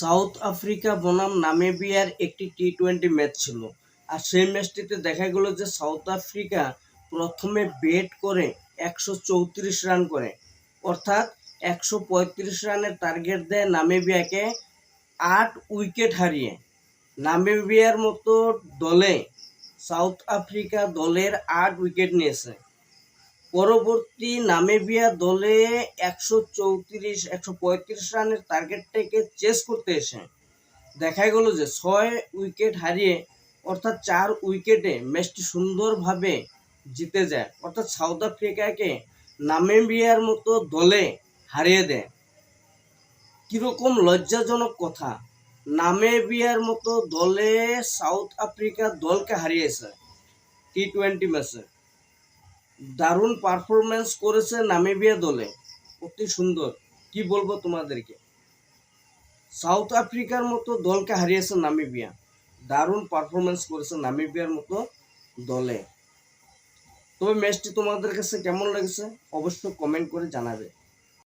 South Africa বনাম নামেবিয়ার একটি T twenty match ছিল। আর সেই ম্যাচটিতে দেখা গেল যে সাউথ আফ্রিকা প্রথমে ব্যাট করে একশো চৌত্রিশ রান করে। অর্থাৎ একশো পঁয়ত্রিশ রানের টার্গেট দেয় নামিবিয়াকে আট উইকেট হারিয়ে। নামেবিয়ার মতো দলে সাউথ আফ্রিকা দলের আট উইকেট নিয়েছে। পরবর্তী নামেবিয়া দলে একশো চৌত্রিশ, একশো পঁয়ত্রিশ রানের টার্গেটটাকে চেস করতে এসে দেখা গেল যে ছয় উইকেট হারিয়ে অর্থাৎ চার উইকেটে ম্যাচটি সুন্দরভাবে জিতে যায়। অর্থাৎ সাউথ আফ্রিকাকে নামেবিয়ার মতো দলে হারিয়ে দেয়। কীরকম লজ্জাজনক কথা, নামেবিয়ার মতো দলে সাউথ আফ্রিকা দলকে হারিয়েছে টি টোয়েন্টি ম্যাচে দারুণ পারফরমেন্স করেছে নামিবিয়া দলে। অতি সুন্দর। কি বলব তোমাদেরকে? সাউথ আফ্রিকার মতো দলকে হারিয়েছে নামিবিয়া। দারুণ পারফরমেন্স করেছে নামিবিয়ার মতো দলে। তবে ম্যাচটি তোমাদের কাছে কেমন লেগেছে? অবশ্যই কমেন্ট করে জানাবে।